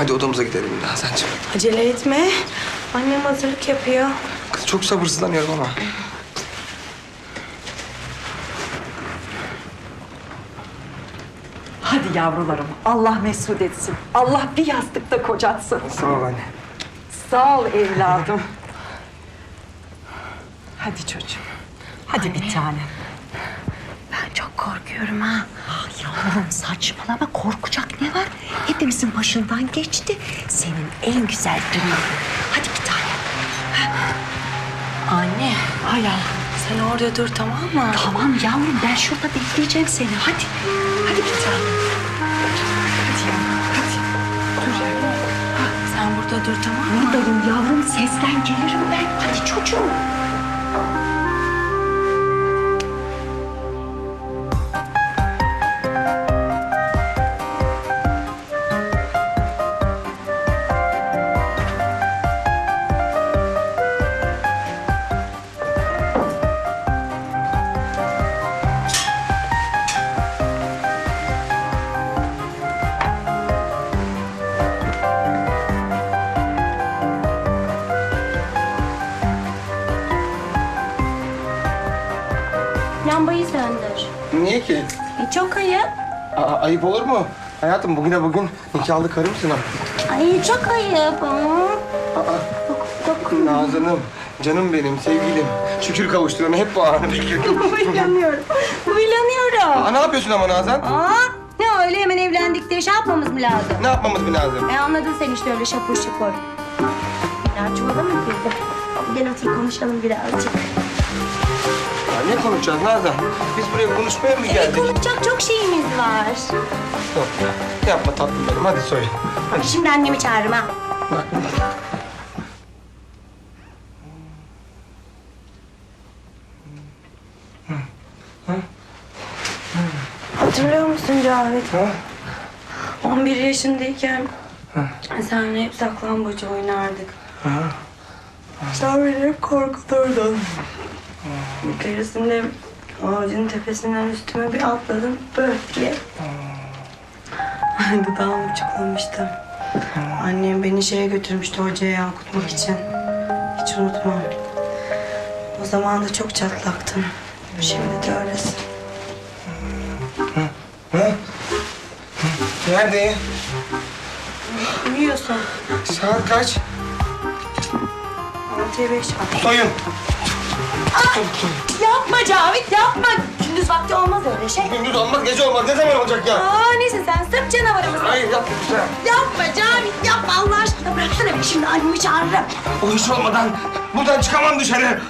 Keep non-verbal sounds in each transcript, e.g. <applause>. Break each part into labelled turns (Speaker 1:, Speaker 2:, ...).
Speaker 1: Hadi odamıza gidelim Nazancığım.
Speaker 2: Acele etme. Annem hazırlık yapıyor.
Speaker 1: Kız çok sabırsızlanıyorum ama.
Speaker 3: Hadi yavrularım. Allah mesut etsin. Allah bir yastıkta kocatsın.
Speaker 1: Sağ ol anne.
Speaker 3: Sağ ol evladım. Hadi çocuğum. Hadi bir tanem.
Speaker 2: Ben çok korkuyorum ha.
Speaker 4: Yavrum saçmalama korkacak ne var? Hepimizin başından geçti. Senin en güzel günün. Hadi bir tane.
Speaker 2: Anne.
Speaker 3: Hay Allah.
Speaker 2: Sen orada dur tamam mı?
Speaker 4: Tamam yavrum ben şurada bekleyeceğim seni. Hadi.
Speaker 3: Hadi bir tanem. Hadi yavrum. Hadi. Dur yavrum.
Speaker 2: Sen burada dur tamam mı?
Speaker 4: Buradayım yavrum sesten gelirim ben. Hadi çocuğum.
Speaker 5: Lambayı söndür.
Speaker 1: Niye ki?
Speaker 5: E, çok ayıp.
Speaker 1: Aa, ayıp olur mu? Hayatım bugüne bugün nikahlı karımsın ama.
Speaker 5: Ay çok ayıp. Aa.
Speaker 1: Nazan'ım, canım benim, sevgilim. Şükür kavuştuğuna hep bu anı bekliyordum.
Speaker 5: Huylanıyorum. <laughs> Huylanıyorum.
Speaker 1: Aa, ne yapıyorsun ama Nazan?
Speaker 5: Aa, ne öyle hemen evlendik diye şey yapmamız mı lazım?
Speaker 1: Ne yapmamız bir lazım?
Speaker 5: E anladın sen işte öyle şapur şupur. Ya çuvala mı girdi? Gel otur konuşalım birazcık.
Speaker 1: Ne konuşacağız Nazan? Biz buraya konuşmaya mı
Speaker 5: E,
Speaker 1: geldik?
Speaker 5: konuşacak çok şeyimiz var.
Speaker 1: Yok ya, yapma tatlım benim. Hadi söyle. Hadi.
Speaker 5: Şimdi annemi çağırırım ha.
Speaker 2: Hatırlıyor musun Cavit?
Speaker 1: Ha?
Speaker 2: 11 yaşındayken senle hep saklambaç oynardık. Sen beni hep korkuturdun. Bir keresinde ağacın tepesinden üstüme bir atladın böyle diye. Dudağım uçuklamıştı. Annem beni şeye götürmüştü hocaya yankutmak için. Hiç unutmam. O zaman da çok çatlaktım. Şimdi de öylesin.
Speaker 1: Nerede?
Speaker 2: Uyuyorsun.
Speaker 1: Saat kaç?
Speaker 2: 6'ya 5 var.
Speaker 1: Soyun.
Speaker 5: Yapma Cavit yapma. Gündüz vakti olmaz öyle şey.
Speaker 1: Gündüz olmaz, gece olmaz. Ne zaman olacak ya?
Speaker 5: Aa neyse sen sırf canavarı mısın?
Speaker 1: Hayır yapma.
Speaker 5: Yapma Cavit yapma Allah aşkına bıraksana beni şimdi annemi çağırırım.
Speaker 1: O iş olmadan buradan çıkamam dışarı.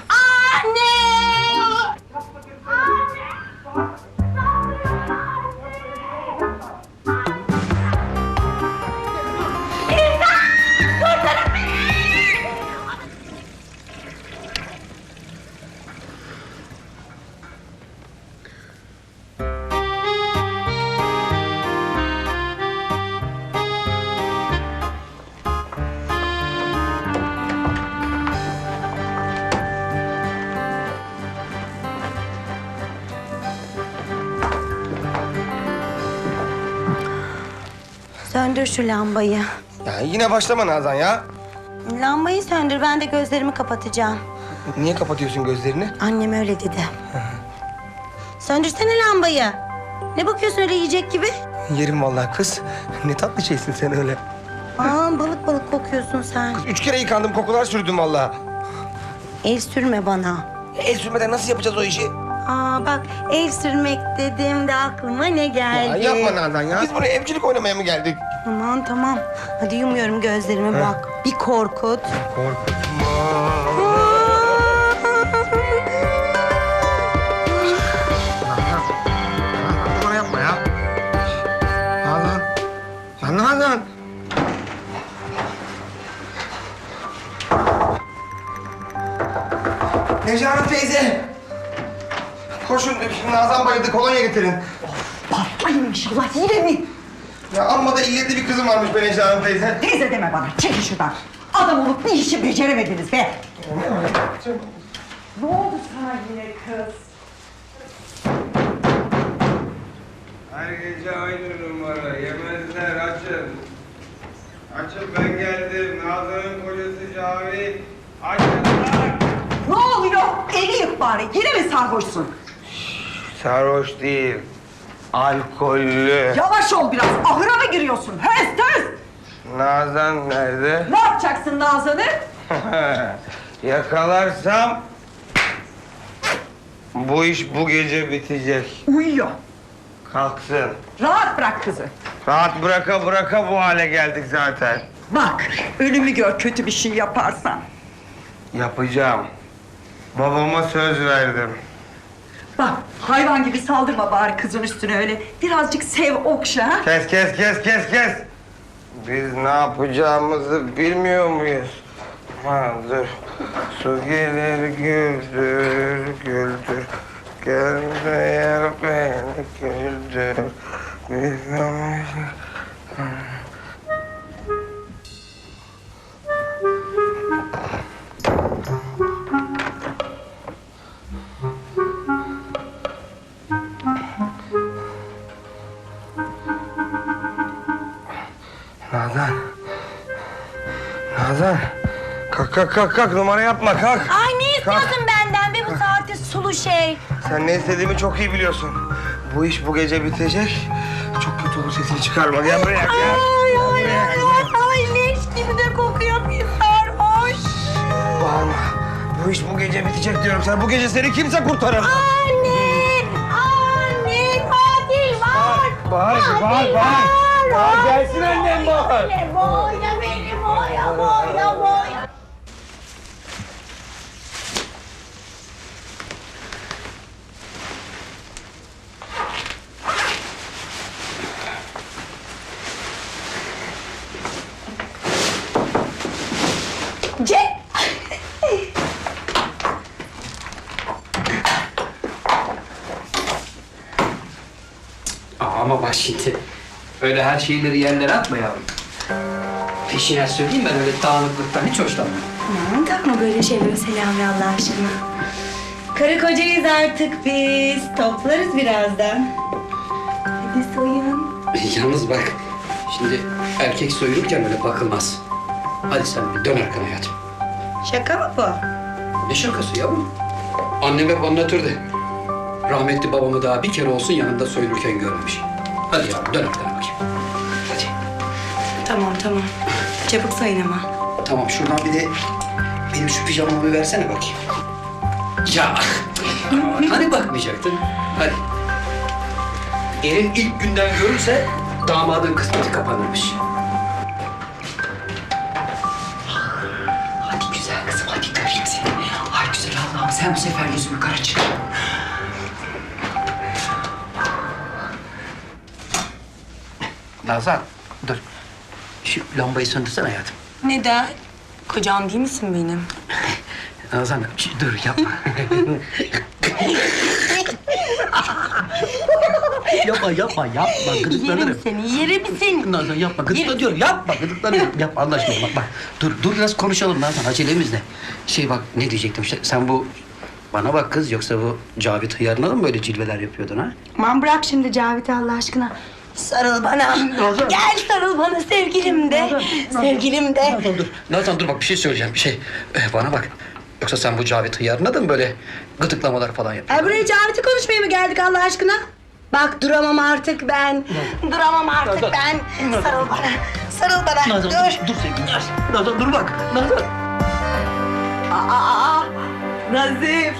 Speaker 5: Söndür şu lambayı.
Speaker 1: Ya yine başlama Nazan ya.
Speaker 5: Lambayı söndür ben de gözlerimi kapatacağım.
Speaker 1: Niye kapatıyorsun gözlerini?
Speaker 5: Annem öyle dedi. Söndürsene lambayı. Ne bakıyorsun öyle yiyecek gibi?
Speaker 1: Yerim vallahi kız. Ne tatlı şeysin sen öyle.
Speaker 5: Aa balık balık kokuyorsun sen.
Speaker 1: Üç kere yıkandım, kokular sürdüm vallahi.
Speaker 5: El sürme bana.
Speaker 1: El sürmeden nasıl yapacağız o işi?
Speaker 5: Aa bak el sürmek dediğimde aklıma ne
Speaker 1: Ya
Speaker 5: geldi?
Speaker 1: yapma Nazan ya. Biz buraya evcilik oynamaya mı geldik?
Speaker 5: Aman tamam. Hadi yumuyorum gözlerimi bak. Bir korkut.
Speaker 1: Korkutma. Nazan, bana yapma ya. Nazan. Lan Nazan. Necla Hanım teyze. Koşun Nazan bayıldı kolonya getirin.
Speaker 3: Ay inşallah yine mi?
Speaker 1: Ya amma da illetli bir kızım varmış be Necla Hanım teyze.
Speaker 3: Teyze deme bana. Çekil şuradan. Adam olup bir işi beceremediniz be. Ne oldu sana yine kız?
Speaker 6: Her gece aynı numara. Yemezler açın. Aç
Speaker 1: Artık ben geldim. Nazan'ın kocası Cavit. Açıllar.
Speaker 3: Ne oluyor? Eli yık bari. Yine mi sarhoşsun?
Speaker 1: Sarhoş değil. Alkollü.
Speaker 3: Yavaş ol biraz. Ahıra mı giriyorsun? Höz höz.
Speaker 1: Nazan nerede?
Speaker 3: Ne yapacaksın Nazan'ı? <laughs>
Speaker 1: Yakalarsam bu iş bu gece bitecek.
Speaker 3: Uyuyor.
Speaker 1: Kalksın.
Speaker 3: Rahat bırak kızı.
Speaker 1: Rahat bıraka bıraka bu hale geldik zaten.
Speaker 3: Bak, ölümü gör kötü bir şey yaparsan.
Speaker 1: Yapacağım. Babama söz verdim.
Speaker 3: Bak, hayvan gibi saldırma bari kızın üstüne öyle. Birazcık sev, okşa ha.
Speaker 1: Kes kes kes kes kes. Biz ne yapacağımızı bilmiyor muyuz? Ha dur. Su gelir güldür güldür. Gel de yer beni güldür. Bizim Nazan. Kalk kalk kalk numara yapma kalk.
Speaker 5: Ay ne istiyorsun benden be bu saatte sulu şey?
Speaker 1: Sen ne istediğimi çok iyi biliyorsun. Bu iş bu gece bitecek. Çok kötü olur sesini çıkarma. Gel buraya gel.
Speaker 5: Ay ay ay ay ay leş gibi de kokuyor bir sarhoş.
Speaker 1: Bağırma. Bu iş bu gece bitecek diyorum sana. Bu gece seni kimse kurtaramaz.
Speaker 5: Anne! Anne! Katil var!
Speaker 1: Bağır, bağır, bağır. Bağır, gelsin annem bağır.
Speaker 5: Boya beni boya boya boya. Ce-
Speaker 6: Aa, şimdi öyle her şeyleri yerlere atma yavrum. Peşine söyleyeyim ben öyle dağınıklıktan hiç hoşlanmam.
Speaker 2: Aman takma böyle şeyleri Selami Allah aşkına. Karı kocayız artık biz. Toplarız birazdan. Hadi soyun. <laughs>
Speaker 6: Yalnız bak şimdi erkek soyulurken öyle bakılmaz. Hadi sen bir dön arkana hayatım.
Speaker 2: Şaka mı bu?
Speaker 6: Ne şakası yavrum? Annem hep anlatırdı. Rahmetli babamı daha bir kere olsun yanında soyulurken görmemiş. Hadi yavrum dön arkana bakayım. Hadi.
Speaker 2: Tamam tamam. Çabuk soyun ama.
Speaker 6: Tamam şuradan bir de benim şu pijamamı bir versene bakayım. Ya hani bakmayacaktın? Hadi. Elin ilk günden görürse damadın kısmeti kapanırmış. Hadi güzel kızım hadi göreyim seni. Ay güzel Allah'ım sen bu sefer yüzümü kara çıkar. Nazan dur. Şu lambayı söndürsene hayatım.
Speaker 2: Neden? Kocam değil misin benim? <laughs>
Speaker 6: Nazan dur <laughs> yapma. yapma yapma yapma gıdıklanırım.
Speaker 5: Yerim seni, yerim seni.
Speaker 6: Nazan yapma gıdıkla diyorum yapma gıdıklanıyorum. Yapma Allah aşkına bak bak. Dur dur biraz konuşalım Nazan acelemiz ne? Şey bak ne diyecektim işte sen bu bana bak kız yoksa bu Cavit Hıyar'ına da mı böyle cilveler yapıyordun ha?
Speaker 2: Aman bırak şimdi Cavit Allah aşkına. Sarıl bana. Gel sarıl bana sevgilim de. Sevgilim de.
Speaker 6: Nazan dur. Nazan dur bak bir şey söyleyeceğim bir şey. Eh, bana bak. Yoksa sen bu Cavit Hıyar'ına da mı böyle gıdıklamalar falan yapıyordun?
Speaker 2: Ay buraya Cavit'i konuşmaya mı geldik Allah aşkına? Bak duramam artık ben. Duramam artık ben. Sarıl bana. Sarıl bana.
Speaker 6: Nazan
Speaker 2: Dur.
Speaker 6: dur, sevgilim. Nazan dur bak. Nazan.
Speaker 3: Aa, Nazif.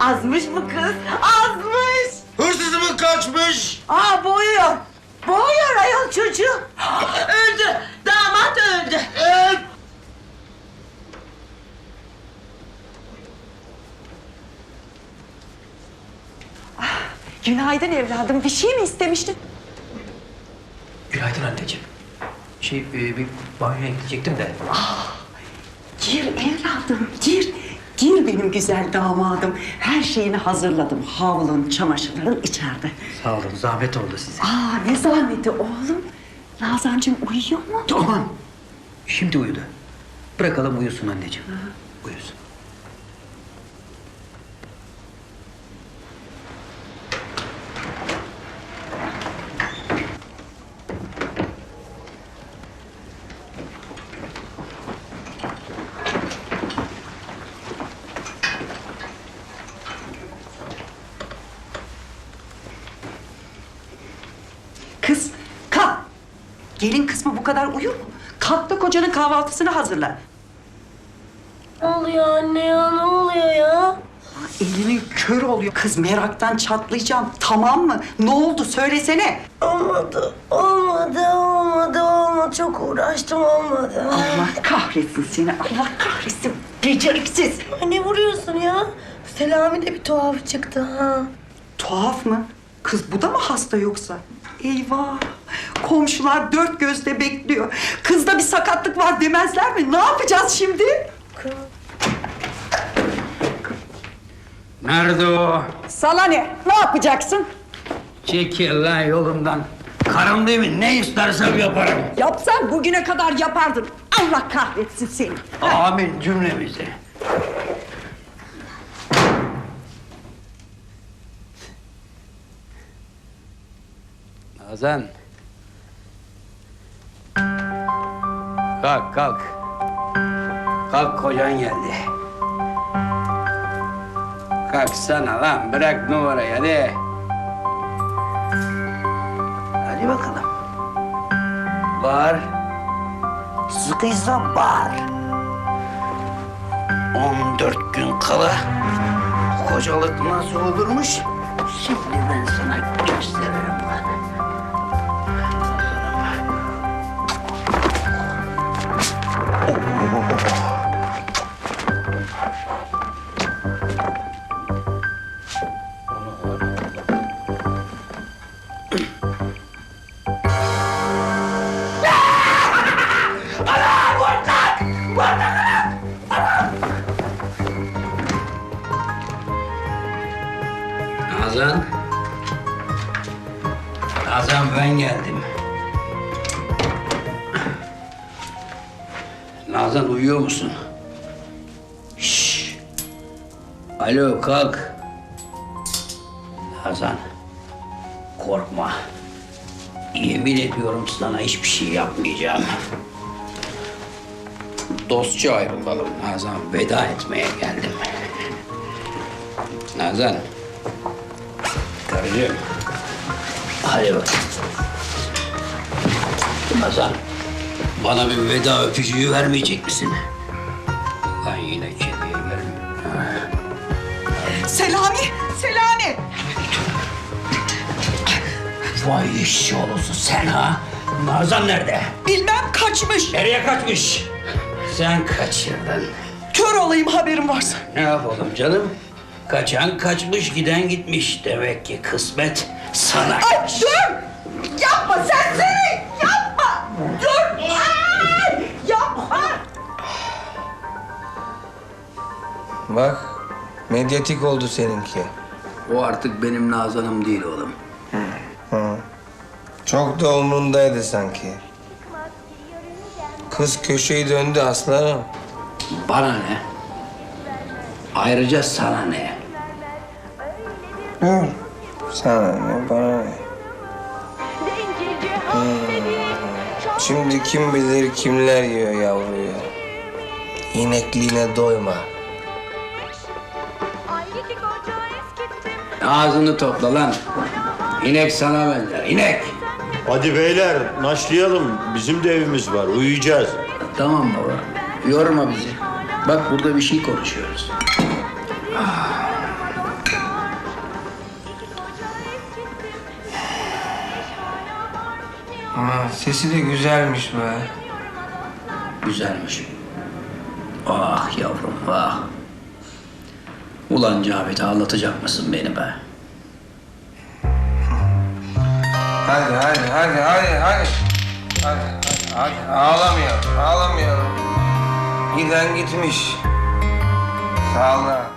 Speaker 3: Azmış bu kız, azmış.
Speaker 1: Hırsızımın kaçmış.
Speaker 3: Aa boğuyor. Boğuyor ayol çocuğu. <gasps> öldü. Damat öldü. Ah, Günaydın evladım. Bir şey mi istemiştin?
Speaker 6: Günaydın anneciğim. Şey e, bir banyoya gidecektim de.
Speaker 3: Gir evladım, gir. Benim güzel damadım. Her şeyini hazırladım. Havlun, çamaşırların içeride.
Speaker 6: Sağ olun zahmet oldu size.
Speaker 3: Aa ne zahmeti oğlum. Nazancığım uyuyor mu?
Speaker 6: Aman. Şimdi uyudu. Bırakalım uyusun anneciğim. Uyusun.
Speaker 3: Gelin kısmı bu kadar uyur mu? Kalk da kocanın kahvaltısını hazırla.
Speaker 5: Ne oluyor anne ya ne oluyor ya?
Speaker 3: Elinin kör oluyor. Kız meraktan çatlayacağım. Tamam mı? Ne oldu? Söylesene.
Speaker 5: Olmadı, olmadı, olmadı, olmadı. Çok uğraştım olmadı.
Speaker 3: Allah kahretsin seni. Allah kahretsin. Beceriksiz.
Speaker 5: Ay, Ne vuruyorsun ya? Selami de bir tuhaf çıktı ha.
Speaker 3: Tuhaf mı? Kız bu da mı hasta yoksa? Eyvah! Komşular dört gözle bekliyor. Kızda bir sakatlık var demezler mi? Ne yapacağız şimdi?
Speaker 6: Nerede o?
Speaker 3: Sana ne? Ne yapacaksın?
Speaker 6: Çekil lan yolumdan. Karım değil mi? Ne istersem yaparım.
Speaker 3: Yapsan bugüne kadar yapardın. Allah kahretsin seni.
Speaker 6: Amin cümlemizi. Nazan. Kalk kalk. Kalk kocan geldi. Kalksana lan bırak numarayı hadi. Hadi bakalım. Bağır. Sıkıysa bağır. 14 gün kala kocalık nasıl olurmuş? Şimdi ben sana gösteririm ben geldim. Nazan uyuyor musun? Şşş. Alo kalk. Nazan. Korkma. Yemin ediyorum sana hiçbir şey yapmayacağım. Dostça ayrılalım Nazan. Veda etmeye geldim. Nazan. Karıcığım. Hadi bak. Hazan. Bana bir veda öpücüğü vermeyecek misin? Ben yine kediye gelmiyorum.
Speaker 3: Selami! Selami!
Speaker 6: Vay işçi olursun sen ha. Nazan nerede?
Speaker 3: Bilmem kaçmış.
Speaker 6: Nereye kaçmış? Sen kaçırdın.
Speaker 3: Kör olayım haberim varsa.
Speaker 6: Ne yapalım canım? Kaçan kaçmış, giden gitmiş. Demek ki kısmet sana.
Speaker 3: Ay dur! Yapma sen
Speaker 1: Bak medyatik oldu seninki.
Speaker 6: O artık benim Nazan'ım değil oğlum.
Speaker 1: Çok da umrundaydı sanki. Kız köşeyi döndü aslanım.
Speaker 6: Bana ne? Ayrıca sana ne?
Speaker 1: Dur. Sana ne bana ne? Şimdi kim bilir kimler yiyor yavruyu. İnekliğine doyma.
Speaker 6: Ağzını topla lan. İnek sana benzer. İnek.
Speaker 7: Hadi beyler naşlayalım. Bizim de evimiz var. Uyuyacağız.
Speaker 6: Tamam baba. Yorma bizi. Bak burada bir şey konuşuyoruz.
Speaker 1: Aa, sesi de güzelmiş be.
Speaker 6: Güzelmiş. Ah yavrum ah. Ulan Cavit ağlatacak mısın beni be?
Speaker 1: Hadi hadi hadi hadi hadi. Hadi hadi hadi. Ağlamıyor ağlamıyor. Giden gitmiş. Sağ ol.